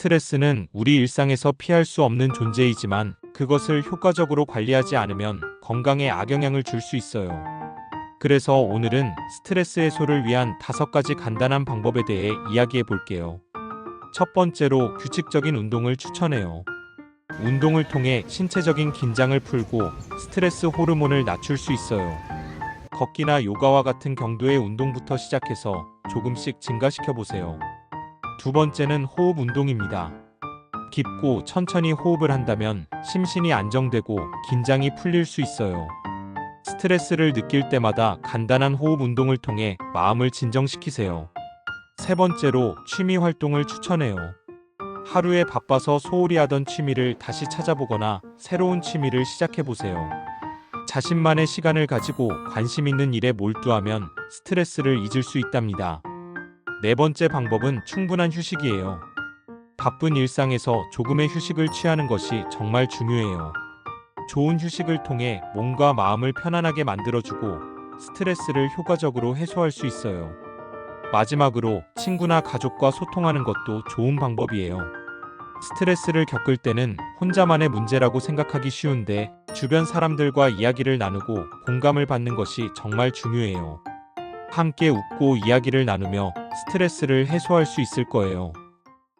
스트레스는 우리 일상에서 피할 수 없는 존재이지만 그것을 효과적으로 관리하지 않으면 건강에 악영향을 줄 수 있어요. 그래서 오늘은 스트레스 해소를 위한 다섯 가지 간단한 방법에 대해 이야기해 볼게요. 첫 번째로 규칙적인 운동을 추천해요. 운동을 통해 신체적인 긴장을 풀고 스트레스 호르몬을 낮출 수 있어요. 걷기나 요가와 같은 경도의 운동부터 시작해서 조금씩 증가시켜 보세요. 두 번째는 호흡 운동입니다. 깊고 천천히 호흡을 한다면 심신이 안정되고 긴장이 풀릴 수 있어요. 스트레스를 느낄 때마다 간단한 호흡 운동을 통해 마음을 진정시키세요. 세 번째로 취미 활동을 추천해요. 하루에 바빠서 소홀히 하던 취미를 다시 찾아보거나 새로운 취미를 시작해 보세요. 자신만의 시간을 가지고 관심 있는 일에 몰두하면 스트레스를 잊을 수 있답니다. 네 번째 방법은 충분한 휴식이에요. 바쁜 일상에서 조금의 휴식을 취하는 것이 정말 중요해요. 좋은 휴식을 통해 몸과 마음을 편안하게 만들어주고 스트레스를 효과적으로 해소할 수 있어요. 마지막으로 친구나 가족과 소통하는 것도 좋은 방법이에요. 스트레스를 겪을 때는 혼자만의 문제라고 생각하기 쉬운데 주변 사람들과 이야기를 나누고 공감을 받는 것이 정말 중요해요. 함께 웃고 이야기를 나누며 스트레스를 해소할 수 있을 거예요.